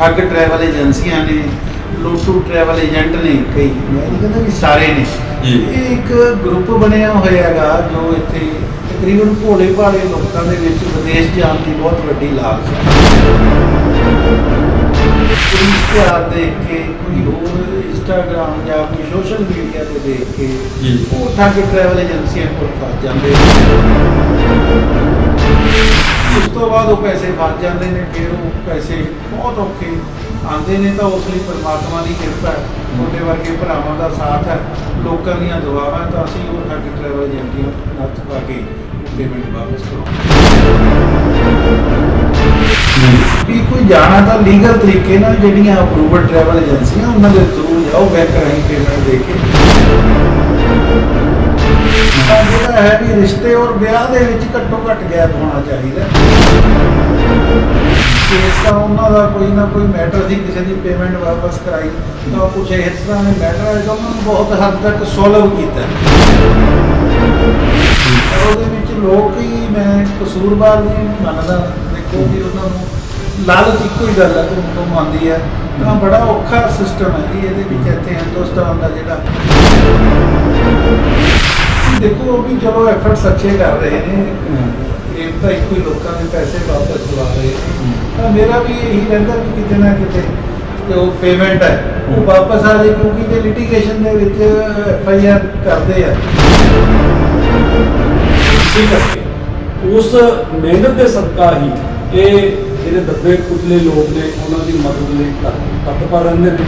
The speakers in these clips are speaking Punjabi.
ਠੱਗ ਟਰੈਵਲ ਏਜੰਸੀਆਂ ਨੇ ਲੋਟੂ ਟਰੈਵਲ ਏਜੰਟ ਨੇ ਕਈ ਮੈਂ ਨਹੀਂ ਕਹਿੰਦਾ ਵੀ ਸਾਰੇ ਨੇ ਜੀ। ਇਹ ਇੱਕ ਗਰੁੱਪ ਬਣਿਆ ਹੋਇਆ ਹੈਗਾ ਜੋ ਇੱਥੇ ਤਕਰੀਬਨ ਭੋਲੇ ਭਾਲੇ ਲੋਕਾਂ ਦੇ ਵਿੱਚ ਵਿਦੇਸ਼ ਜਾਣ ਦੀ ਬਹੁਤ ਵੱਡੀ ਲਾਲਚ ਹੈ ਕੋਈ ਇਸ਼ਤਿਹਾਰ ਦੇਖ ਕੇ ਕੋਈ ਹੋਰ ਇੰਸਟਾਗ੍ਰਾਮ ਜਾਂ ਕੋਈ ਸੋਸ਼ਲ ਮੀਡੀਆ ਤੇ ਦੇਖ ਕੇ। ਉਹ ਠੱਗ ਟਰੈਵਲ ਏਜੰਸੀਆਂ ਕੋਲ ਫਸ ਜਾਂਦੇ ਤੋਂ ਬਾਅਦ ਉਹ ਪੈਸੇ ਫਸ ਜਾਂਦੇ ਨੇ, ਫਿਰ ਉਹ ਪੈਸੇ ਬਹੁਤ ਔਖੇ ਆਉਂਦੇ ਨੇ ਤਾਂ ਉਸ ਲਈ ਪਰਮਾਤਮਾ ਦੀ ਕਿਰਪਾ ਹੈ। ਤੁਹਾਡੇ ਵਰਗੇ ਭਰਾਵਾਂ ਦਾ ਸਾਥ ਹੈ। ਲੋਕਾਂ ਦੀਆਂ ਦੁਆਵਾਂ ਤਾਂ ਅਸੀਂ ਉਹ ਠੱਗ ਟਰੈਵਲ ਏਜੰਟੀਆਂ ਨੱਥ ਪਾ ਕੇ ਪੇਮੈਂਟ ਵਾਪਸ ਕਰਾਉਂਦੇ ਵੀ ਕੋਈ ਜਾਣਾ ਤਾਂ ਲੀਗਲ ਤਰੀਕੇ ਨਾਲ ਜਿਹੜੀਆਂ ਅਪਰੂਵਡ ਟਰੈਵਲ ਏਜੰਸੀਆਂ ਉਹਨਾਂ ਦੇ ਥਰੂ ਜਾਓ ਬੈਂਕ ਰਾਹੀਂ ਪੇਮੈਂਟ ਦੇ ਕੇ ਤਾਂ ਜਿਹੜਾ ਹੈ ਵੀ ਰਿਸ਼ਤੇ ਔਰ ਵਿਆਹ ਦੇ ਵਿੱਚ ਘੱਟੋ ਘੱਟ ਗੈਪ ਹੋਣਾ ਚਾਹੀਦਾ। ਕੇਸ ਤਾਂ ਉਹਨਾਂ ਦਾ ਕੋਈ ਨਾ ਕੋਈ ਮੈਟਰ ਸੀ, ਕਿਸੇ ਦੀ ਪੇਮੈਂਟ ਵਾਪਸ ਕਰਾਈ, ਤਾਂ ਕੁਝ ਇਸ ਤਰ੍ਹਾਂ ਦੇ ਮੈਟਰ ਹੈ ਜੋ ਉਹਨਾਂ ਨੂੰ ਬਹੁਤ ਹੱਦ ਤੱਕ ਸੋਲਵ ਕੀਤਾ। ਉਹਦੇ ਵਿੱਚ ਲੋਕ ਹੀ ਮੈਂ ਕਸੂਰਵਾਰ ਨਹੀਂ ਮੰਨਦਾ। ਦੇਖੋ ਵੀ ਉਹਨਾਂ ਨੂੰ ਲਾਲਚ ਇੱਕੋ ਹੀ ਗੱਲ ਹੈ ਕਿ ਉਹ ਆਉਂਦੀ ਹੈ ਤਾਂ ਬੜਾ ਔਖਾ ਸਿਸਟਮ ਹੈ ਜੀ, ਇਹਦੇ ਵਿੱਚ ਇੱਥੇ ਹਿੰਦੁਸਤਾਨ ਦਾ ਜਿਹੜਾ ਦੇਖੋ ਉਹ ਵੀ ਚਲੋ ਐਫਰਟਸ ਅੱਛੇ ਕਰ ਰਹੇ ਨੇ ਇਹ ਤਾਂ ਇੱਕੋ ਹੀ ਲੋਕਾਂ ਦੇ ਪੈਸੇ ਵਾਪਸ ਦਿਵਾ ਰਹੇ ਨੇ। ਤਾਂ ਮੇਰਾ ਵੀ ਇਹੀ ਰਹਿੰਦਾ ਵੀ ਕਿਤੇ ਨਾ ਕਿਤੇ ਤੇ ਉਹ ਪੇਮੈਂਟ ਹੈ। ਉਹ ਵਾਪਸ ਆ ਜਾਏ ਕਿਉਂਕਿ ਜੇ ਲਿਟੀਗੇਸ਼ਨ ਦੇ ਵਿੱਚ ਐਫ ਆਈ ਆਰ ਕਰਦੇ ਆ। ਇਸੇ ਕਰਕੇ ਉਸ ਮਿਹਨਤ ਦੇ ਸਦਕਾ ਹੀ ਇਹ ਜਿਹੜੇ ਦੱਬੇ ਕੁਚਲੇ ਲੋਕ ਨੇ ਉਹਨਾਂ ਦੀ ਮਦਦ ਲਈ ਤੱਤ- ਤਤਪਰ ਰਹਿੰਦੇ ਨੇ।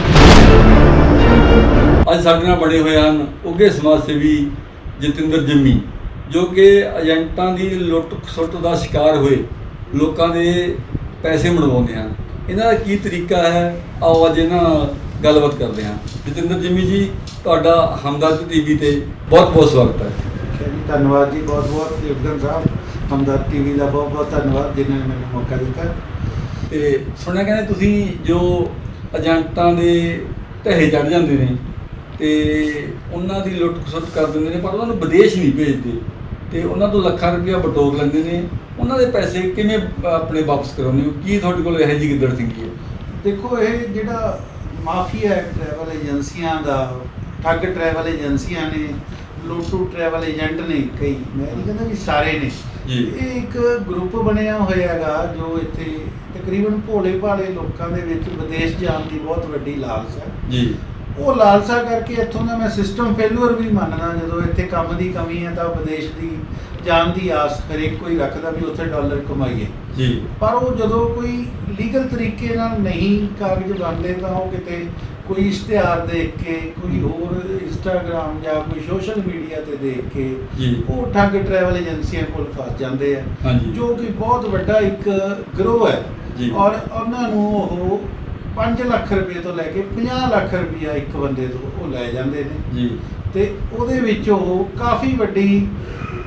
ਅੱਜ ਸਾਡੇ ਨਾਲ ਬਣੇ ਹੋਏ ਹਨ। ਉੱਘੇ ਸਮਾਜ ਸੇਵੀ ਜਤਿੰਦਰ ਜੰਮੀ ਜੋ ਕਿ ਏਜੰਟਾਂ ਦੀ ਲੁੱਟ ਖਸੁੱਟ ਦਾ ਸ਼ਿਕਾਰ ਹੋਏ ਲੋਕਾਂ ਦੇ ਪੈਸੇ ਮੜਵਾਉਂਦੇ ਹਨ। ਇਹਨਾਂ ਦਾ ਕੀ ਤਰੀਕਾ ਹੈ? ਆਓ ਅੱਜ ਇਹਨਾਂ ਨਾਲ ਗੱਲਬਾਤ ਕਰਦੇ ਹਾਂ। ਜਤਿੰਦਰ ਜੰਮੀ ਜੀ ਤੁਹਾਡਾ ਹਮਦਰਦ ਟੀਵੀ ਤੇ ਬਹੁਤ ਬਹੁਤ ਸਵਾਗਤ ਹੈ। ਜੀ ਧੰਨਵਾਦ ਜੀ ਬਹੁਤ ਬਹੁਤ ਦੇਵਗਨ ਸਾਹਿਬ ਹਮਦਰ ਟੀਵੀ ਦਾ ਬਹੁਤ ਬਹੁਤ ਧੰਨਵਾਦ ਜਿਨ੍ਹਾਂ ਨੇ ਮੈਨੂੰ ਮੌਕਾ ਦਿੱਤਾ। ਤੇ ਸੁਣਿਆ ਕਹਿੰਦੇ ਤੁਸੀਂ ਜੋ ਏਜੰਟਾਂ ਦੇ ਢਹੇ ਚੜ ਜਾਂਦੇ ਨੇ ਤੇ ਉਹਨਾਂ ਦੀ ਲੁੱਟ ਖਸੁੱਟ ਕਰ ਦਿੰਦੇ ਨੇ ਪਰ ਉਹਨਾਂ ਨੂੰ ਵਿਦੇਸ਼ ਨਹੀਂ ਭੇਜਦੇ। ਤੇ ਉਹਨਾਂ ਤੋਂ ਲੱਖਾਂ ਰੁਪਇਆ ਬਟੋਰ ਲੈਂਦੇ ਨੇ। ਉਹਨਾਂ ਦੇ ਪੈਸੇ ਕਿਵੇਂ ਆਪਣੇ ਵਾਪਸ ਕਰਾਉਂਦੇ ਹੋ? ਕੀ ਤੁਹਾਡੇ ਕੋਲ ਇਹੋ ਜਿਹੀ ਗਿੱਦੜ ਸਿੰਘੀ ਹੈ? ਦੇਖੋ ਇਹ ਜਿਹੜਾ ਮਾਫੀਆ ਹੈ ਟਰੈਵਲ ਏਜੰਸੀਆਂ ਦਾ ਠੱਗ ਟਰੈਵਲ ਏਜੰਸੀਆਂ ਨੇ ਲੋਟੂ ਟਰੈਵਲ ਏਜੰਟ ਨੇ ਕਈ ਮੈਂ ਨਹੀਂ ਕਹਿੰਦਾ ਵੀ ਸਾਰੇ ਨੇ। ਜੀ। ਇਹ ਇੱਕ ਗਰੁੱਪ ਬਣਿਆ ਹੋਇਆ ਹੈਗਾ ਜੋ ਇੱਥੇ ਤਕਰੀਬਨ ਭੋਲੇ ਭਾਲੇ ਲੋਕਾਂ ਦੇ ਵਿੱਚ ਵਿਦੇਸ਼ ਜਾਣ ਦੀ ਬਹੁਤ ਵੱਡੀ ਲਾਲਚ ਹੈ। ਜੀ। ਉਹ ਲਾਲਸਾ ਕਰਕੇ ਇੱਥੋਂ ਦਾ ਮੈਂ ਸਿਸਟਮ ਫੇਲੂਅਰ ਵੀ ਮੰਨਦਾ ਜਦੋਂ ਇੱਥੇ ਕੰਮ ਦੀ ਕਮੀ ਹੈ ਤਾਂ ਵਿਦੇਸ਼ ਦੀ ਜਾਣ ਦੀ ਆਸ ਹਰੇਕ ਕੋਈ ਰੱਖਦਾ ਵੀ ਉੱਥੇ ਡਾਲਰ ਕਮਾਈਏ। ਜੀ। ਪਰ ਉਹ ਜਦੋਂ ਕੋਈ ਲੀਗਲ ਤਰੀਕੇ ਨਾਲ ਨਹੀਂ ਕਾਗਜ਼ ਬਣਦੇ ਤਾਂ ਉਹ ਕਿਤੇ ਕੋਈ ਇਸ਼ਤਿਹਾਰ ਦੇਖ ਕੇ ਕੋਈ ਹੋਰ ਇੰਸਟਾਗ੍ਰਾਮ ਜਾਂ ਕੋਈ ਸੋਸ਼ਲ ਮੀਡੀਆ ਤੇ ਦੇਖ ਕੇ ਉਹ ਠੱਗ ਟਰੈਵਲ ਏਜੰਸੀਆਂ ਕੋਲ ਫਸ ਜਾਂਦੇ ਆ। ਜੋ ਕਿ ਬਹੁਤ ਵੱਡਾ ਇੱਕ ਗਰੋਹ ਹੈ। ਔਰ ਉਹਨਾਂ ਨੂੰ ਉਹ 5 ਲੱਖ ਰੁਪਏ ਤੋਂ ਲੈ ਕੇ 50 ਲੱਖ ਰੁਪਇਆ ਇੱਕ ਬੰਦੇ ਤੋਂ ਉਹ ਲੈ ਜਾਂਦੇ ਨੇ। ਜੀ। ਤੇ ਉਹਦੇ ਵਿੱਚ ਉਹ ਕਾਫੀ ਵੱਡੀ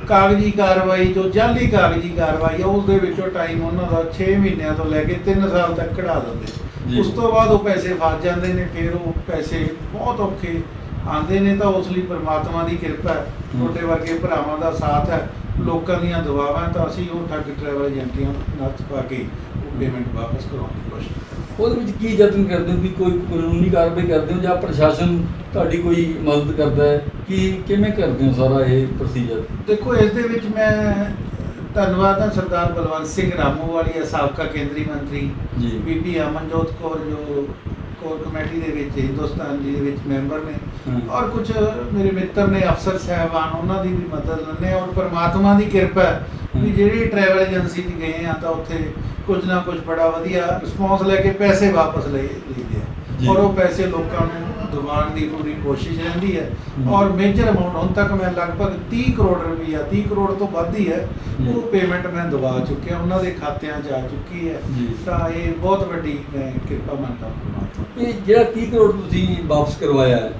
ਕਾਗਜ਼ੀ ਕਾਰਵਾਈ ਜੋ ਜਾਲੀ ਕਾਗਜ਼ੀ ਕਾਰਵਾਈ ਆ ਉਸ ਦੇ ਵਿੱਚੋਂ ਟਾਈਮ ਉਹਨਾਂ ਦਾ 6 ਮਹੀਨਿਆਂ ਤੋਂ ਲੈ ਕੇ 3 ਸਾਲ ਤੱਕ ਕਢਾ। ਦਿੰਦੇ ਉਸ ਤੋਂ ਬਾਅਦ ਉਹ ਪੈਸੇ ਫਸ ਜਾਂਦੇ ਨੇ ਫਿਰ ਉਹ ਪੈਸੇ ਬਹੁਤ ਔਖੇ ਆਉਂਦੇ ਨੇ ਤਾਂ ਉਸ ਲਈ ਪਰਮਾਤਮਾ ਦੀ ਕਿਰਪਾ ਹੈ। ਤੁਹਾਡੇ ਵਰਗੇ ਭਰਾਵਾਂ ਦਾ ਸਾਥ ਹੈ ਲੋਕਾਂ ਦੀਆਂ ਦੁਆਵਾਂ ਤਾਂ ਅਸੀਂ ਉਹ ਠੱਗ ਟਰੈਵਲ ਏਜੰਟੀਆਂ ਨੱਥ ਪਾ ਕੇ ਉਹ ਪੇਮੈਂਟ ਵਾਪਸ ਕਰਾਉਣ ਦੀ ਕੋਸ਼ਿਸ਼ ਉਹਦੇ ਵਿੱਚ ਕੀ ਯਤਨ ਕਰਦੇ ਹੋ? ਵੀ ਕੋਈ ਕਾਨੂੰਨੀ ਕਾਰਵਾਈ ਕਰਦੇ ਹੋ ਜਾਂ ਪ੍ਰਸ਼ਾਸਨ ਤੁਹਾਡੀ ਕੋਈ ਮਦਦ ਕਰਦਾ ਹੈ? ਕੀ ਕਿਵੇਂ ਕਰਦੇ ਹੋ ਸਾਰਾ ਇਹ ਪ੍ਰੋਸੀਜਰ ਦੇਖੋ ਇਸ ਦੇ ਵਿੱਚ ਮੈਂ ਧੰਨਵਾਦ ਹਾਂ ਸਰਦਾਰ ਬਲਵੰਤ ਸਿੰਘ ਰਾਮੂਵਾਲੀਆ ਸਾਬਕਾ ਕੇਂਦਰੀ ਮੰਤਰੀ ਜੀ। ਬੀਬੀ ਅਮਨਜੋਤ ਕੌਰ ਜੋ ਕੋਰ ਕਮੇਟੀ ਦੇ ਵਿੱਚ ਹਿੰਦੁਸਤਾਨ ਜੀ ਦੇ ਵਿੱਚ ਮੈਂਬਰ ਨੇ। ਔਰ ਕੁਝ ਮੇਰੇ ਮਿੱਤਰ ਨੇ ਅਫਸਰ ਸਹਿਬਾਨ ਉਹਨਾਂ ਦੀ ਵੀ ਮਦਦ ਲੈਂਦੇ ਔਰ ਪਰਮਾਤਮਾ ਦੀ ਕਿਰਪਾ ਹੈ ਵੀ। ਜਿਹੜੀ ਟਰੈਵਲ ਏਜੰਸੀ 'ਚ ਗਏ ਆ ਤਾਂ ਉੱਥੇ ਕੁਝ ਨਾ ਕੁਝ ਬੜਾ ਵਧੀਆ ਰਿਸਪੌਂਸ ਲੈ ਕੇ ਪੈਸੇ ਵਾਪਸ ਲਈ ਲਈਦੇ। ਆ ਔਰ ਉਹ ਪੈਸੇ ਲੋਕਾਂ ਨੂੰ ਦਿਵਾਉਣ ਦੀ ਪੂਰੀ ਕੋਸ਼ਿਸ਼ ਰਹਿੰਦੀ ਹੈ। ਔਰ ਮੇਜਰ ਅਮਾਉਂਟ ਹੁਣ ਤੱਕ ਮੈਂ ਲਗਭਗ 30 ਕਰੋੜ ਰੁਪਈਆ 30 ਕਰੋੜ ਤੋਂ ਵੱਧ ਹੀ ਹੈ। ਉਹ ਪੇਮੈਂਟ ਮੈਂ ਦਵਾ ਚੁੱਕਿਆ ਉਹਨਾਂ ਦੇ ਖਾਤਿਆਂ 'ਚ ਆ ਚੁੱਕੀ ਹੈ। ਤਾਂ ਇਹ ਬਹੁਤ ਵੱਡੀ ਮੈਂ ਕਿਰਪਾ ਮੰਨਦਾ ਪਰਮਾਤਮਾ ਇਹ ਜਿਹੜਾ 30 ਕਰੋੜ ਤੁਸੀਂ ਵਾਪਸ ਕਰਵਾਇਆ ਹੈ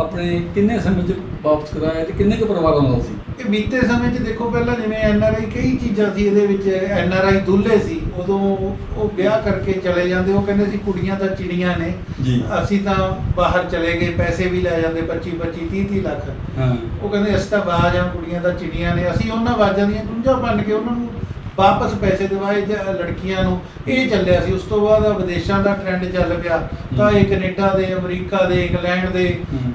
ਆਪਣੇ ਕਿੰਨੇ ਸਮੇਂ 'ਚ ਵਾਪਸ ਕਰਾਇਆ ਤੇ ਕਿੰਨੇ ਕੁ ਪਰਿਵਾਰਾਂ ਨਾਲ ਸੀ? ਇਹ ਬੀਤੇ ਸਮੇਂ 'ਚ ਦੇਖੋ ਪਹਿਲਾਂ ਜਿਵੇਂ ਐਨ ਆਰ ਆਈ ਕਈ ਚੀਜ਼ਾਂ ਸੀ ਇਹਦੇ ਵਿੱਚ ਐਨ ਆਰ ਆਈ ਦੁੱਲੇ ਸੀ ਉਦੋਂ ਉਹ ਵਿਆਹ ਕਰਕੇ ਚਲੇ ਜਾਂਦੇ ਉਹ ਕਹਿੰਦੇ ਸੀ ਕੁੜੀਆਂ ਤਾਂ ਚਿੜੀਆਂ ਨੇ। ਜੀ। ਅਸੀਂ ਤਾਂ ਬਾਹਰ ਚਲੇ ਗਏ ਪੈਸੇ ਵੀ ਲੈ ਜਾਂਦੇ 25 25 30 30 ਲੱਖ। ਹਾਂ। ਉਹ ਕਹਿੰਦੇ ਅਸੀਂ ਤਾਂ ਬਾਜ ਆ ਕੁੜੀਆਂ ਤਾਂ ਚਿੜੀਆਂ ਨੇ ਅਸੀਂ ਉਹਨਾਂ ਬਾਜਾਂ ਦੀਆਂ ਗੁੰਝਾਂ ਬਣ ਕੇ ਉਹਨਾਂ ਨੂੰ ਵਾਪਸ ਪੈਸੇ ਦਿਵਾਏ ਜਾਂ ਲੜਕੀਆਂ ਨੂੰ ਇਹ ਚੱਲਿਆ ਸੀ ਉਸ ਤੋਂ ਬਾਅਦ ਵਿਦੇਸ਼ਾਂ ਦਾ ਟ੍ਰੈਂਡ ਚੱਲ ਪਿਆ ਤਾਂ ਇਹ ਕੈਨੇਡਾ ਦੇ ਅਮਰੀਕਾ ਦੇ ਇੰਗਲੈਂਡ ਦੇ।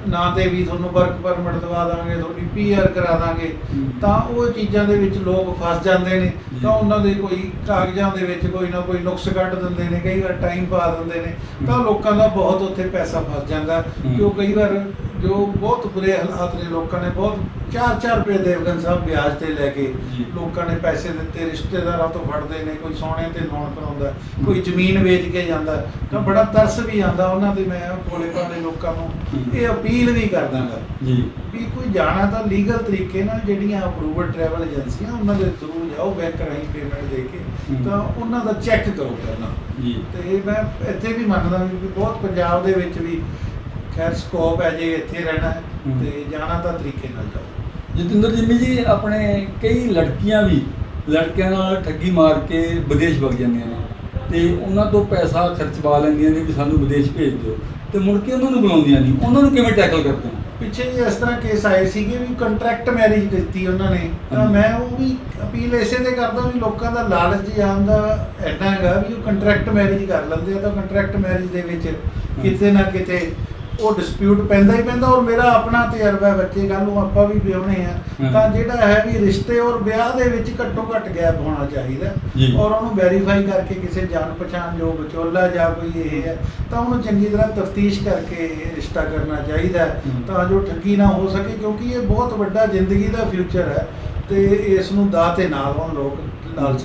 ਨਾਂ ਤੇ ਵੀ ਤੁਹਾਨੂੰ ਵਰਕ ਪਰਮਿਟ ਦਵਾ ਦਾਂਗੇ ਤੁਹਾਡੀ ਪੀਆਰ ਕਰਾ ਦਾਂਗੇ। ਤਾਂ ਉਹ ਚੀਜ਼ਾਂ ਦੇ ਵਿੱਚ ਲੋਕ ਫਸ ਜਾਂਦੇ ਨੇ। ਤਾਂ ਉਹਨਾਂ ਦੇ ਕੋਈ ਕਾਗਜ਼ਾਂ ਦੇ ਵਿੱਚ ਕੋਈ ਨਾ ਕੋਈ ਨੁਕਸ ਕੱਢ ਦਿੰਦੇ ਨੇ ਕਈ ਵਾਰ ਟਾਈਮ ਪਾ ਦਿੰਦੇ ਨੇ ਤਾਂ। ਲੋਕਾਂ ਦਾ ਬਹੁਤ ਉੱਥੇ ਪੈਸਾ ਫਸ ਜਾਂਦਾ ਹਮ। ਕਿਉਂ ਕਈ ਵਾਰ ਜੋ ਬਹੁਤ ਬੁਰੇ ਹਾਲਾਤ ਨੇ ਲੋਕਾਂ ਨੇ ਬਹੁਤ 4-4 ਰੁਪਏ ਦੇਵਗਨ ਸਾਹਿਬ ਵਿਆਜ ਤੇ ਲੈ ਕੇ ਜੀ। ਲੋਕਾਂ ਨੇ ਪੈਸੇ ਦਿੱਤੇ ਰਿਸ਼ਤੇਦਾਰਾਂ ਤੋਂ ਫੜਦੇ ਨੇ ਕੋਈ ਸੋਨੇ ਤੇ ਲੋਨ ਕਰਾਉਂਦਾ ਕੋਈ ਜ਼ਮੀਨ ਵੇਚ ਕੇ ਜਾਂਦਾ ਤਾਂ ਬੜਾ ਤਰਸ ਵੀ ਆਉਂਦਾ ਉਹਨਾਂ ਦੇ ਮੈਂ ਭੋਲੇ ਭਾਲੇ ਲੋਕਾਂ ਨੂੰ। ਇਹ ਅਪੀਲ ਵੀ ਕਰਦਾਗਾ ਜੀ ਵੀ ਕੋਈ ਜਾਣਾ ਤਾਂ ਲੀਗਲ ਤਰੀਕੇ ਨਾਲ ਜਿਹੜੀਆਂ ਅਪਰੂਵਡ ਟਰੈਵਲ ਏਜੰਸੀਆਂ ਉਹਨਾਂ ਦੇ ਥਰੂ ਜਾਓ ਬੈਂਕ ਰਾਹੀਂ ਪੇਮੈਂਟ ਦੇ ਕੇ। ਤਾਂ ਉਹਨਾਂ ਦਾ ਚੈੱਕ ਕਰੋ ਪਹਿਲਾਂ ਜੀ ਤੇ ਮੈਂ ਇੱਥੇ ਵੀ ਮੰਨਦਾ ਵੀ ਬਹੁਤ ਪੰਜਾਬ ਦੇ ਵਿੱਚ ਵੀ ਖੈਰ ਸਕੋਪ ਹੈ ਜੇ ਇੱਥੇ ਰਹਿਣਾ ਹੈ ਹਮ। ਤੇ ਜਾਣਾ ਤਾਂ ਤਰੀਕੇ ਨਾਲ ਜਾਓ ਜਤਿੰਦਰ ਜਿੰਮੀ ਜੀ ਆਪਣੇ ਕਈ ਲੜਕੀਆਂ ਵੀ ਲੜਕਿਆਂ ਨਾਲ ਠੱਗੀ ਮਾਰ ਕੇ ਵਿਦੇਸ਼ ਵਗ ਜਾਂਦੀਆਂ ਨੇ ਤੇ ਉਹਨਾਂ ਤੋਂ ਪੈਸਾ ਖਰਚਵਾ ਲੈਂਦੀਆਂ ਨੇ ਵੀ ਸਾਨੂੰ ਵਿਦੇਸ਼ ਭੇਜ ਦਿਓ ਤੇ ਮੁੜ ਕੇ ਉਹਨਾਂ ਨੂੰ ਬੁਲਾਉਂਦੀਆਂ ਨਹੀਂ ਉਹਨਾਂ ਨੂੰ ਕਿਵੇਂ ਟੈਕਲ ਕਰਦੇ ਹੋ ਪਿੱਛੇ ਜਿਹੇ ਇਸ ਤਰ੍ਹਾਂ ਕੇਸ ਆਏ ਸੀਗੇ ਵੀ ਕੰਟਰੈਕਟ ਮੈਰਿਜ ਦਿੱਤੀ ਉਹਨਾਂ ਨੇ ਤਾਂ। ਮੈਂ ਉਹ ਵੀ ਅਪੀਲ ਇਸੇ ਤੇ ਕਰਦਾ ਵੀ ਲੋਕਾਂ ਦਾ ਲਾਲਚ ਜਾਣ ਦਾ ਐਡਾ ਹੈਗਾ ਵੀ ਉਹ ਕੰਟਰੈਕਟ ਮੈਰਿਜ ਕਰ ਲੈਂਦੇ ਆ ਤਾਂ ਕੰਟਰੈਕਟ ਮੈਰਿਜ ਦੇ ਵਿੱਚ ਕਿਤੇ ਨਾ ਕਿਤੇ ਉਹ ਡਿਸਪਿਊਟ ਪੈਂਦਾ ਹੀ ਪੈਂਦਾ ਔਰ ਮੇਰਾ ਆਪਣਾ ਤਜਰਬਾ ਬੱਚੇ ਕੱਲ ਨੂੰ ਆਪਾਂ ਵੀ ਵਿਆਹਣੇ ਆ। ਤਾਂ ਜਿਹੜਾ ਹੈ ਵੀ ਰਿਸ਼ਤੇ ਔਰ ਵਿਆਹ ਦੇ ਵਿੱਚ ਘੱਟੋ ਘੱਟ ਗੈਪ ਹੋਣਾ ਚਾਹੀਦਾ। ਔਰ ਉਹਨੂੰ ਵੈਰੀਫਾਈ ਕਰਕੇ ਕਿਸੇ ਜਾਣ ਪਛਾਣ ਜੋ ਵਿਚੋਲਾ ਜਾਂ ਕੋਈ ਇਹ ਹੈ ਤਾਂ ਉਹਨੂੰ ਚੰਗੀ ਤਰ੍ਹਾਂ ਤਫਤੀਸ਼ ਕਰਕੇ ਰਿਸ਼ਤਾ ਕਰਨਾ ਚਾਹੀਦਾ। ਤਾਂ ਜੋ ਠੱਗੀ ਨਾ ਹੋ ਸਕੇ ਕਿਉਂਕਿ ਇਹ ਬਹੁਤ ਵੱਡਾ ਜ਼ਿੰਦਗੀ ਦਾ ਫਿਊਚਰ ਹੈ ਤੇ ਇਸ ਨੂੰ ਦਾ ਤੇ ਨਾ ਲਾਉਣ ਲੋਕ ਨਾਲ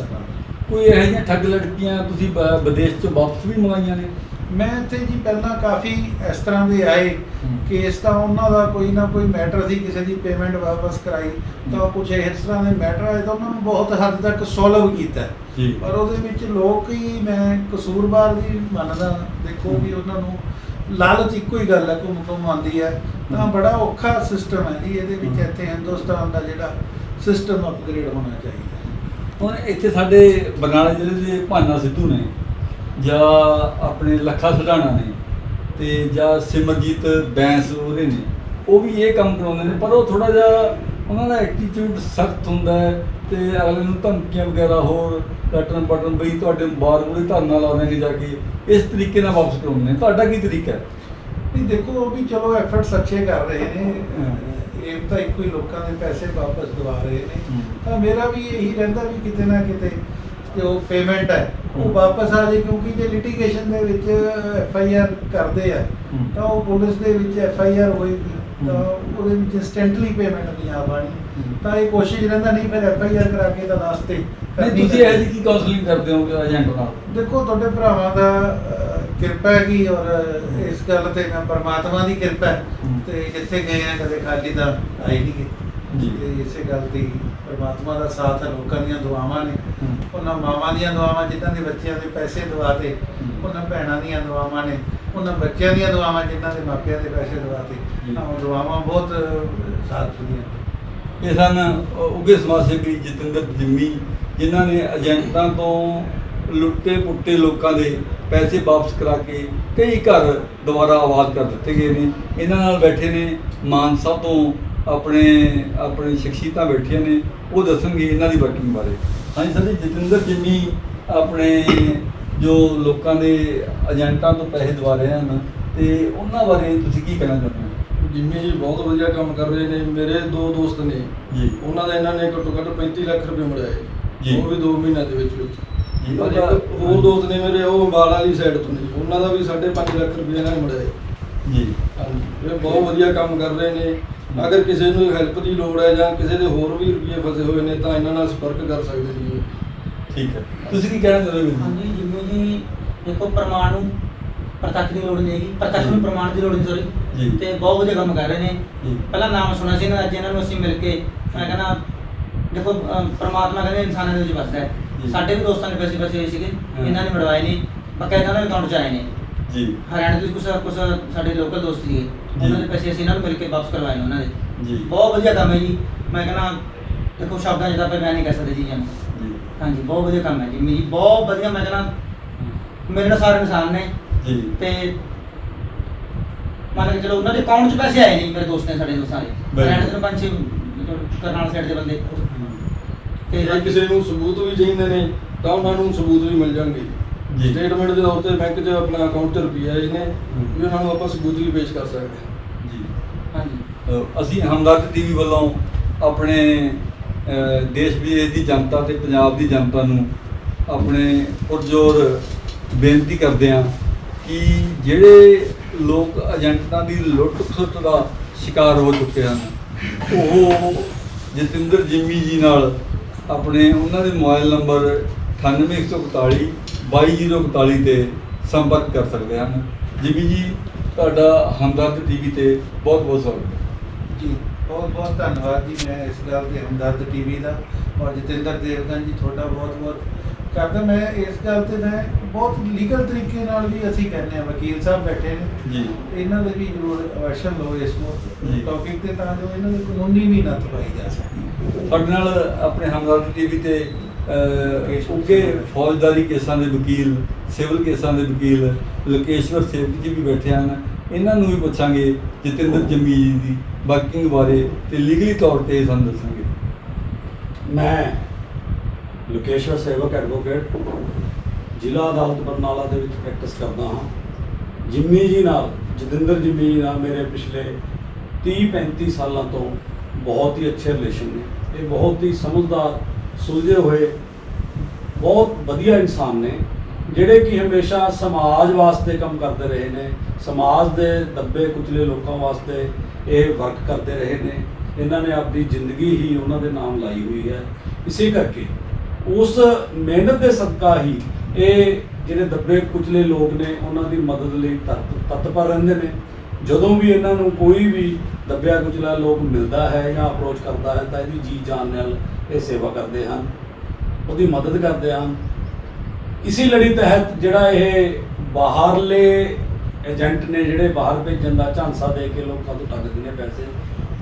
ਕੋਈ ਇਹੋ ਜਿਹੀਆਂ ਠੱਗ ਲੜਕੀਆਂ ਤੁਸੀਂ ਵਿਦੇਸ਼ ਤੋਂ ਵਾਪਸ ਵੀ ਮੰਗਾਈਆਂ ਨੇ ਮੈਂ ਇੱਥੇ ਜੀ ਪਹਿਲਾਂ ਕਾਫੀ ਇਸ ਤਰ੍ਹਾਂ ਦੇ ਆਏ ਹਮ। ਕੇਸ ਤਾਂ ਉਹਨਾਂ ਦਾ ਕੋਈ ਨਾ ਕੋਈ ਮੈਟਰ ਸੀ ਕਿਸੇ ਦੀ ਪੇਮੈਂਟ ਵਾਪਸ ਕਰਾਈ ਤਾਂ ਕੁਝ ਇਸ ਤਰ੍ਹਾਂ ਦੇ ਮੈਟਰ ਆਏ ਤਾਂ ਉਹਨਾਂ ਨੂੰ ਬਹੁਤ ਹੱਦ ਤੱਕ ਸੋਲਵ ਕੀਤਾ। ਪਰ ਉਹਦੇ ਵਿੱਚ ਲੋਕ ਹੀ ਮੈਂ ਕਸੂਰਵਾਰ ਵੀ ਮੰਨਦਾ ਦੇਖੋ ਵੀ ਉਹਨਾਂ ਨੂੰ ਲਾਲਚ ਇੱਕੋ ਹੀ ਗੱਲ ਹੈ ਘੁੰਮ ਘੁੰਮ ਆਉਂਦੀ ਹੈ ਤਾਂ। ਬੜਾ ਔਖਾ ਸਿਸਟਮ ਹੈ ਜੀ ਇਹਦੇ ਵਿੱਚ। ਇੱਥੇ ਹਿੰਦੁਸਤਾਨ ਦਾ ਜਿਹੜਾ ਸਿਸਟਮ ਅਪਗ੍ਰੇਡ ਹੋਣਾ ਚਾਹੀਦਾ ਹੁਣ ਇੱਥੇ ਸਾਡੇ ਬਰਨਾਲਾ ਜ਼ਿਲ੍ਹੇ ਦੇ ਭਾਨਾ ਸਿੱਧੂ ਨੇ ਜਾਂ ਆਪਣੇ ਲੱਖਾ ਸਢਾਣਾ ਨੇ ਤੇ ਜਾਂ ਸਿਮਰਜੀਤ ਬੈਂਸ ਉਹਦੇ ਨੇ ਉਹ ਵੀ ਇਹ ਕੰਮ ਕਰਾਉਂਦੇ ਨੇ ਪਰ ਉਹ ਥੋੜਾ ਜਿਹਾ ਉਹਨਾਂ ਦਾ ਐਟੀਟਿਊਡ ਸਖਤ ਹੁੰਦਾ ਹੈ ਤੇ ਅਗਲੇ ਨੂੰ ਧਮਕੀਆਂ ਵਗੈਰਾ ਹੋਰ ਰਟਨ ਪਟਨ ਬਈ ਤੁਹਾਡੇ ਬਾਰ ਮੂਰੇ ਧਰਨਾ ਲਾ ਦੇਣਗੇ ਜਾ ਕੇ ਇਸ ਤਰੀਕੇ ਨਾਲ ਵਾਪਸ ਕਰਾਉਂਦੇ ਨੇ ਤੁਹਾਡਾ ਕੀ ਤਰੀਕਾ ਹੈ ਨਹੀਂ ਦੇਖੋ ਉਹ ਵੀ ਚਲੋ ਐਫਰਟਸ ਅੱਛੇ ਕਰ ਰਹੇ ਨੇ। ਇਹ ਤਾਂ ਇੱਕੋ ਹੀ ਲੋਕਾਂ ਦੇ ਪੈਸੇ ਵਾਪਸ ਦਵਾ ਰਹੇ ਨੇ। ਤਾਂ ਮੇਰਾ ਵੀ ਇਹੀ ਰਹਿੰਦਾ ਵੀ ਕਿਤੇ ਨਾ ਕਿਤੇ ਜੋ ਪੇਮੈਂਟ ਹੈ ਉਹ। ਵਾਪਸ ਆ ਜੇ ਕਿਉਂਕਿ ਜੇ ਲਿਟੀਗੇਸ਼ਨ ਦੇ ਵਿੱਚ ਐਫ ਆਈ ਆਰ ਕਰਦੇ ਆ। ਤਾਂ ਉਹ ਪੁਲਿਸ ਦੇ ਵਿੱਚ ਐਫ ਆਈ ਆਰ ਹੋਏਗੀ ਤਾਂ। ਉਹਦੇ ਵਿੱਚ ਇੰਸਟੈਂਟਲੀ ਪੇਮੈਂਟ ਨਹੀਂ ਆ ਪਾਣੀ। ਤਾਂ ਇਹ ਕੋਸ਼ਿਸ਼ ਰਹਿੰਦਾ ਨਹੀਂ ਫਿਰ ਐਫ ਆਈ ਆਰ ਕਰਾ ਕੇ ਤਾਂ ਲਾਸਟ ਤੇ ਨਹੀਂ ਤੁਸੀਂ ਇਹ ਕੀ ਕਾਉਂਸਲਿੰਗ ਕਰਦੇ ਹੋ ਏਜੰਟ ਨਾਲ ਦੇਖੋ ਤੁਹਾਡੇ ਭਰਾਵਾਂ ਦਾ ਕਿਰਪਾ ਹੈਗੀ ਔਰ ਇਸ ਗੱਲ ਤੇ ਮੈਂ ਪਰਮਾਤਮਾ ਦੀ ਕਿਰਪਾ। ਤੇ ਜਿੱਥੇ ਗਏ ਆ ਕਦੇ ਖਾਲੀ ਤਾਂ ਆਏ ਨਹੀਂ ਗਏ ਜੀ। ਤੇ ਇਸੇ ਗੱਲ ਦੀ ਪਰਮਾਤਮਾ ਦਾ ਸਾਥ ਹੈ ਲੋਕਾਂ ਦੀਆਂ ਦੁਆਵਾਂ ਨੇ। ਉਹਨਾਂ ਮਾਵਾਂ ਦੀਆਂ ਦੁਆਵਾਂ ਜਿਨ੍ਹਾਂ ਦੇ ਬੱਚਿਆਂ ਦੇ ਪੈਸੇ ਦਵਾਤੇ। ਉਹਨਾਂ ਭੈਣਾਂ ਦੀਆਂ ਦੁਆਵਾਂ ਨੇ ਉਹਨਾਂ ਬੱਚਿਆਂ ਦੀਆਂ ਦੁਆਵਾਂ ਜਿਨ੍ਹਾਂ ਦੇ ਮਾਪਿਆਂ ਦੇ ਪੈਸੇ ਦਵਾਤੇ ਉਹ ਦੁਆਵਾਂ ਬਹੁਤ ਸਾਥ ਦਿੰਦੀਆਂ ਇਹ ਸਨ ਉਗੇ ਸਮਾਜ ਸੇਵੀ ਜਤਿੰਦਰ ਜਿੰਮੀ ਜਿਨ੍ਹਾਂ ਨੇ ਏਜੰਟਾਂ ਤੋਂ ਲੁੱਟੇ ਪੁੱਟੇ ਲੋਕਾਂ ਦੇ ਪੈਸੇ ਵਾਪਸ ਕਰਾ ਕੇ ਕਈ ਘਰ ਦੁਬਾਰਾ ਆਬਾਦ ਕਰ ਦਿੱਤੇ ਗਏ ਨੇ ਇਹਨਾਂ ਨਾਲ ਬੈਠੇ ਨੇ ਮਾਨਸਾ ਤੋਂ ਆਪਣੇ ਆਪਣੇ ਸ਼ਖਸੀਅਤਾਂ ਬੈਠੀਆਂ ਨੇ ਉਹ ਦੱਸਣਗੇ ਇਹਨਾਂ ਦੀ ਵਰਕਿੰਗ ਬਾਰੇ। ਹਾਂਜੀ ਸਰ ਜੀ ਜਤਿੰਦਰ ਜਿੰਮੀ ਆਪਣੇ ਜੋ ਲੋਕਾਂ ਦੇ ਏਜੰਟਾਂ ਤੋਂ ਪੈਸੇ ਦਵਾ ਰਹੇ ਹਨ ਤੇ ਉਹਨਾਂ ਬਾਰੇ ਤੁਸੀਂ ਕੀ ਕਹਿਣਾ ਚਾਹੁੰਦੇ ਹੋ? ਜਿੰਮੀ ਜੀ ਬਹੁਤ ਵਧੀਆ ਕੰਮ ਕਰ ਰਹੇ ਨੇ ਮੇਰੇ ਦੋ ਦੋਸਤ ਨੇ। ਜੀ। ਉਹਨਾਂ ਦਾ ਇਹਨਾਂ ਨੇ ਘੱਟੋ ਘੱਟ 35 ਲੱਖ ਰੁਪਏ ਮੁੜਾਏ ਜੀ। ਉਹ ਵੀ 2 ਮਹੀਨਿਆਂ ਦੇ ਵਿੱਚ ਵਿੱਚ। ਜੀ, ਹੋਰ ਦੋਸਤ ਨੇ ਮੇਰੇ ਉਹ ਅੰਬਾਲਾ ਵਾਲੀ ਸਾਈਡ ਤੋਂ ਨੇ। ਉਹਨਾਂ ਦਾ ਵੀ 5.5 ਲੱਖ ਰੁਪਏ ਇਹਨਾਂ ਨੇ ਮੁੜਾਏ ਜੀ। ਹਾਂਜੀ ਇਹ ਬਹੁਤ ਵਧੀਆ ਕੰਮ ਕਰ ਰਹੇ ਨੇ। ਅਗਰ ਕਿਸੇ ਨੂੰ ਹੈਲਪ ਦੀ ਲੋੜ ਹੈ ਜਾਂ ਕਿਸੇ ਦੇ ਹੋਰ ਵੀ ਰੁਪਏ ਫਸੇ ਹੋਏ ਨੇ ਤਾਂ ਇਹਨਾਂ ਨਾਲ ਸੰਪਰਕ ਕਰ ਸਕਦੇ ਨੇ ਜੀ। ਠੀਕ ਹੈ। ਤੁਸੀਂ ਕੀ ਕਹਿਣਾ ਚਾਹੁੰਦੇ ਹੋ ਹਾਂਜੀ ਜਿਵੇਂ ਜੀ ਦੇਖੋ ਪ੍ਰਮਾਣ ਨੂੰ ਪ੍ਰਤੱਖ ਦੀ ਲੋੜ ਨਹੀਂ ਹੈਗੀ। ਪ੍ਰਤੱਖ ਨੂੰ। ਪ੍ਰਮਾਣ ਦੀ ਲੋੜ ਨਹੀਂ ਜੀ। ਸੋਰੀ ਤੇ ਬਹੁਤ ਵਧੀਆ ਕੰਮ ਕਰ ਰਹੇ ਨੇ। ਪਹਿਲਾਂ ਨਾਮ ਸੁਣਿਆ ਸੀ ਇਹਨਾਂ ਦਾ ਅੱਜ ਇਹਨਾਂ ਨੂੰ ਅਸੀਂ ਮਿਲ ਕੇ ਮੈਂ ਕਹਿੰਦਾ ਦੇਖੋ ਪ੍ਰਮਾਤਮਾ ਕਹਿੰਦੇ ਇਨਸਾਨਾਂ ਦੇ ਵਿੱਚ ਵਸਦਾ ਹੈ। ਸਾਡੇ ਵੀ ਦੋਸਤਾਂ ਨੇ ਪੈਸੇ ਹੋਏ ਸੀਗੇ। ਇਹਨਾਂ ਨੇ ਮੜਵਾਏ ਨਹੀਂ ਬਕਾਇਦਾ ਉਹਨਾਂ ਦੇ ਅਕਾਊਂਟ 'ਚ ਆਏ ਨੇ। ਜੀ। ਹਰਿਆਣਾ ਦੇ ਕੁਝ ਕੁਝ ਸਾਡੇ ਲੋਕਲ ਦੋਸਤ ਸੀਗੇ। ਉਹਨਾਂ ਦੇ ਪੈਸੇ ਅਸੀਂ ਇਹਨਾਂ ਨੂੰ ਮਿਲ ਕੇ ਵਾਪਸ ਕਰਵਾਏ ਨੇ ਉਹਨਾਂ ਦੇ। ਜੀ। ਬਹੁਤ ਵਧੀਆ ਕੰਮ ਹੈ ਜੀ। ਮੈਂ ਕਹਿੰਦਾ ਦੇਖੋ ਸ਼ਬਦਾਂ ਤਾਂ ਆਪਾਂ ਬਿਆਨ ਨਹੀਂ ਕਰ ਸਕਦੇ ਚੀਜ਼ਾਂ ਨੂੰ। ਜੀ। ਹਾਂਜੀ ਬਹੁਤ ਵਧੀਆ ਕੰਮ ਹੈ ਜੀ। ਮੇਰੀ ਬਹੁਤ ਵਧੀਆ ਮੈਂ ਕਹਿੰਦਾ ਮੇਰੇ ਨਾਲ ਸਾਰੇ ਇਨਸਾਨ ਨੇ। ਜੀ। ਤੇ ਮੰਨ ਕੇ ਚਲੋ ਉਹਨਾਂ ਦੇ ਅਕਾਊਂਟ 'ਚ ਪੈਸੇ ਆਏ ਨੇ ਜੀ ਮੇਰੇ ਦੋਸਤ ਨੇ ਸਾਡੇ ਦੋਸਤ ਸਾਰੇ। ਹਰਿਆਣਾ ਦੇ ਪੰਜ ਛੇ ਕਰਨਾਲ ਸਾਈਡ ਦੇ ਬੰਦੇ। ਤੇ ਜੇ ਕਿਸੇ ਨੂੰ ਸਬੂਤ ਵੀ ਚਾਹੀਦੇ ਨੇ ਤਾਂ ਉਹਨਾਂ ਨੂੰ ਸਬੂਤ ਵੀ ਮਿਲ ਜਾਣਗੇ ਜੀ। ਸਟੇਟਮੈਂਟ ਦੇ ਤੌਰ ਤੇ ਬੈਂਕ 'ਚ ਆਪਣਾ ਅਕਾਊਂਟ 'ਚ ਰੁਪਈਆ ਆਏ ਨੇ ਹੂੰ। ਵੀ ਉਹਨਾਂ ਨੂੰ ਆਪਾਂ ਸਬੂਤ ਵੀ ਪੇਸ਼ ਕਰ ਸਕਦੇ ਹਾਂ ਜੀ ਹਾਂਜੀ ਅ, ਅਸੀਂ ਹਮਦਰਦ ਟੀਵੀ ਵੱਲੋਂ ਆਪਣੇ ਅ, ਦੇਸ਼ ਵਿਦੇਸ਼ ਦੀ ਜਨਤਾ ਤੇ ਪੰਜਾਬ ਦੀ ਜਨਤਾ ਨੂੰ ਆਪਣੇ ਪੁਰਜੋਰ ਬੇਨਤੀ ਕਰਦੇ ਹਾਂ ਕਿ ਜਿਹੜੇ ਲੋਕ ਏਜੰਟਾਂ ਦੀ ਲੁੱਟ ਖਸੁੱਟ ਦਾ ਸ਼ਿਕਾਰ ਹੋ ਚੁੱਕੇ ਹਨ ਉਹ ਜਤਿੰਦਰ ਜਿੰਮੀ ਜੀ ਨਾਲ ਆਪਣੇ ਉਹਨਾਂ ਦੇ ਮੋਬਾਈਲ ਨੰਬਰ 98141 22041 ਤੇ ਸੰਪਰਕ ਕਰ ਸਕਦੇ ਹਨ। ਜਿੰਮੀ ਜੀ ਤੁਹਾਡਾ ਹਮਦਰਦ ਟੀਵੀ ਤੇ ਬਹੁਤ ਬਹੁਤ ਸਵਾਗਤ ਜੀ ਬਹੁਤ ਬਹੁਤ ਧੰਨਵਾਦ ਜੀ ਮੈਂ ਇਸ ਗੱਲ ਤੇ ਹਮਦਰਦ ਟੀਵੀ ਦਾ ਔਰ ਜਤਿੰਦਰ ਦੇਵਗਨ ਜੀ ਤੁਹਾਡਾ ਬਹੁਤ ਬਹੁਤ ਕਰਦਾ ਮੈਂ ਇਸ ਗੱਲ ਤੇ ਮੈਂ ਬਹੁਤ ਲੀਗਲ ਤਰੀਕੇ ਨਾਲ ਵੀ ਅਸੀਂ ਕਹਿੰਦੇ ਆ ਵਕੀਲ ਸਾਹਿਬ ਬੈਠੇ ਨੇ। ਜੀ। ਇਹਨਾਂ ਦੇ ਵੀ ਜ਼ਰੂਰ ਐਕਸ਼ਨ ਲਓ ਇਸ ਜੀ। ਟੌਪਿਕ ਤੇ ਤਾਂ ਜੋ ਇਹਨਾਂ ਦੇ ਕਾਨੂੰਨੀ ਵੀ ਨੱਥ ਪਾਈ ਜਾ ਸਕੇ। ਸਾਡੇ ਨਾਲ ਆਪਣੇ ਹਮਦਰਦ ਟੀਵੀ ਤੇ ਅਹ, ਫੌਜਦਾਰੀ ਕੇਸਾਂ ਦੇ ਵਕੀਲ ਸਿਵਲ ਕੇਸਾਂ ਦੇ ਵਕੀਲ ਲੋਕੇਸ਼ਵਰ ਸੇਵਕ ਜੀ ਵੀ ਬੈਠੇ ਹਨ। ਇਹਨਾਂ ਨੂੰ ਵੀ ਪੁੱਛਾਂਗੇ ਜਤਿੰਦਰ ਜੰਮੀ ਜੀ ਦੀ ਵਰਕਿੰਗ ਬਾਰੇ ਤੇ ਲੀਗਲੀ ਤੌਰ ਤੇ ਸਾਨੂੰ ਦੱਸਣਗੇ ਮੈਂ ਲੋਕੇਸ਼ਵਰ ਸੇਵਕ ਐਡਵੋਕੇਟ ਜ਼ਿਲ੍ਹਾ ਅਦਾਲਤ ਬਰਨਾਲਾ ਦੇ ਵਿੱਚ ਪ੍ਰੈਕਟਿਸ ਕਰਦਾ ਹਾਂ। ਜਿੰਮੀ ਜੀ ਨਾਲ ਜਤਿੰਦਰ ਜਿੰਮੀ ਜੀ ਨਾਲ ਮੇਰੇ ਪਿਛਲੇ 30 35 ਸਾਲਾਂ ਤੋਂ ਬਹੁਤ ਹੀ ਅੱਛੇ ਰਿਲੇਸ਼ਨ ਨੇ। ਇਹ ਬਹੁਤ ਹੀ ਸਮਝਦਾਰ ਸੁਲਝੇ ਹੋਏ ਬਹੁਤ ਵਧੀਆ ਇਨਸਾਨ ਨੇ, ਜਿਹੜੇ ਕਿ ਹਮੇਸ਼ਾ ਸਮਾਜ ਵਾਸਤੇ ਕੰਮ ਕਰਦੇ ਰਹੇ ਨੇ, ਸਮਾਜ ਦੇ ਦੱਬੇ ਕੁਚਲੇ ਲੋਕਾਂ ਵਾਸਤੇ ਇਹ ਵਰਕ ਕਰਦੇ ਰਹੇ ਨੇ, ਇਹਨਾਂ ਨੇ ਆਪਣੀ ਜ਼ਿੰਦਗੀ ਹੀ ਉਹਨਾਂ ਦੇ ਨਾਮ ਲਾਈ ਹੋਈ ਹੈ। ਇਸੇ ਕਰਕੇ ਉਸ ਮਿਹਨਤ ਦੇ ਸਦਕਾ ਹੀ ਇਹ ਜਿਹੜੇ ਦੱਬੇ ਕੁਚਲੇ ਲੋਕ ਨੇ, ਉਹਨਾਂ ਦੀ ਮਦਦ ਲਈ ਤਤ- ਤਤਪਰ ਰਹਿੰਦੇ ਨੇ। ਜਦੋਂ ਵੀ ਇਹਨਾਂ ਨੂੰ ਕੋਈ ਵੀ ਦੱਬਿਆ ਕੁਚਲਾ ਲੋਕ ਮਿਲਦਾ ਹੈ ਜਾਂ ਅਪਰੋਚ ਕਰਦਾ ਹੈ, ਤਾਂ ਇਹਦੀ ਜੀ ਜਾਨ ਨਾਲ ਇਹ ਸੇਵਾ ਕਰਦੇ ਹਨ, ਉਹਦੀ ਮਦਦ ਕਰਦੇ ਹਨ। ਇਸੇ ਲੜੀ ਤਹਿਤ ਜਿਹੜਾ ਇਹ ਬਾਹਰਲੇ ਏਜੰਟ ਨੇ ਜਿਹੜੇ ਬਾਹਰ ਭੇਜਣ ਦਾ ਝਾਂਸਾ ਦੇ ਕੇ ਲੋਕਾਂ ਤੋਂ ਠੱਗਦੇ ਨੇ ਪੈਸੇ,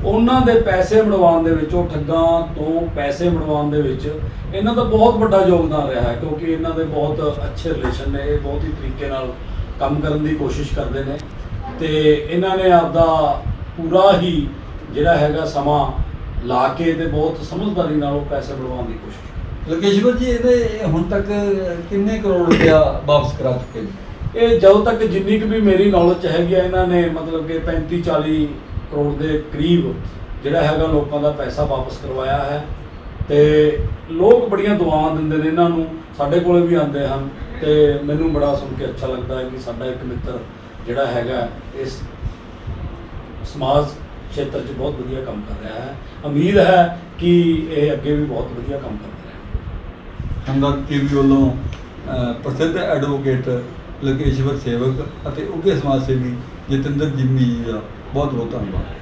ਉਹਨਾਂ ਦੇ ਪੈਸੇ ਮੜਵਾਉਣ ਦੇ ਵਿੱਚ, ਉਹ ਠੱਗਾਂ ਤੋਂ ਪੈਸੇ ਮੜਵਾਉਣ ਦੇ ਵਿੱਚ ਇਹਨਾਂ ਦਾ ਬਹੁਤ ਵੱਡਾ ਯੋਗਦਾਨ ਰਿਹਾ ਹੈ, ਕਿਉਂਕਿ ਇਹਨਾਂ ਦੇ ਬਹੁਤ ਅੱਛੇ ਰਿਲੇਸ਼ਨ ਨੇ, ਇਹ ਬਹੁਤ ਹੀ ਤਰੀਕੇ ਨਾਲ ਕੰਮ ਕਰਨ ਦੀ ਕੋਸ਼ਿਸ਼ ਕਰਦੇ ਨੇ। ਤੇ ਇਹਨਾਂ ਨੇ ਆਪਦਾ ਪੂਰਾ ਹੀ ਜਿਹੜਾ ਹੈਗਾ ਸਮਾਂ ਲਾ ਕੇ ਤੇ ਬਹੁਤ ਸਮਝਦਾਰੀ ਨਾਲ ਉਹ ਪੈਸੇ ਮੜਵਾਉਣ ਦੀ ਕੋਸ਼ਿਸ਼ ਕੀਤੀ। ਲੋਕੇਸ਼ਵਰ ਜੀ ਇਹਦੇ ਹੁਣ ਤੱਕ ਕਿੰਨੇ ਕਰੋੜ ਰੁਪਇਆ ਵਾਪਸ ਕਰਾ ਚੁੱਕੇ ਨੇ ਇਹ ਜਦੋਂ ਤੱਕ ਜਿੰਨੀ ਕੁ ਵੀ ਮੇਰੀ ਨੌਲੇਜ ਹੈਗੀ ਆ ਇਹਨਾਂ ਨੇ ਮਤਲਬ ਕਿ 35 40 ਕਰੋੜ ਦੇ ਕਰੀਬ ਜਿਹੜਾ ਹੈਗਾ ਲੋਕਾਂ ਦਾ ਪੈਸਾ ਵਾਪਸ ਕਰਵਾਇਆ ਹੈ ਤੇ ਲੋਕ ਬੜੀਆਂ ਦੁਆਵਾਂ ਦਿੰਦੇ ਨੇ ਇਹਨਾਂ ਨੂੰ ਸਾਡੇ ਕੋਲੇ ਵੀ ਆਉਂਦੇ ਹਨ ਤੇ ਮੈਨੂੰ ਬੜਾ ਸੁਣ ਕੇ ਅੱਛਾ ਲੱਗਦਾ ਹੈ ਕਿ ਸਾਡਾ ਇੱਕ ਮਿੱਤਰ ਜਿਹੜਾ ਹੈਗਾ ਇਸ ਸਮਾਜ ਖੇਤਰ 'ਚ ਬਹੁਤ ਵਧੀਆ ਕੰਮ ਕਰ ਰਿਹਾ ਹੈ। ਉਮੀਦ ਹੈ ਕਿ ਇਹ ਅੱਗੇ ਵੀ ਬਹੁਤ ਵਧੀਆ ਕੰਮ ਕਰਦਾ ਰਹੇ ਹਮਦਰਦ ਟੀਵੀ ਵੱਲੋਂ ਪ੍ਰਸਿੱਧ ਐਡਵੋਕੇਟ ਲੋਕੇਸ਼ਵਰ ਸੇਵਕ ਅਤੇ ਉੱਘੇ ਸਮਾਜ ਸੇਵੀ ਜਤਿੰਦਰ ਜਿੰਮੀ ਜੀ ਦਾ ਬਹੁਤ ਬਹੁਤ ਧੰਨਵਾਦ।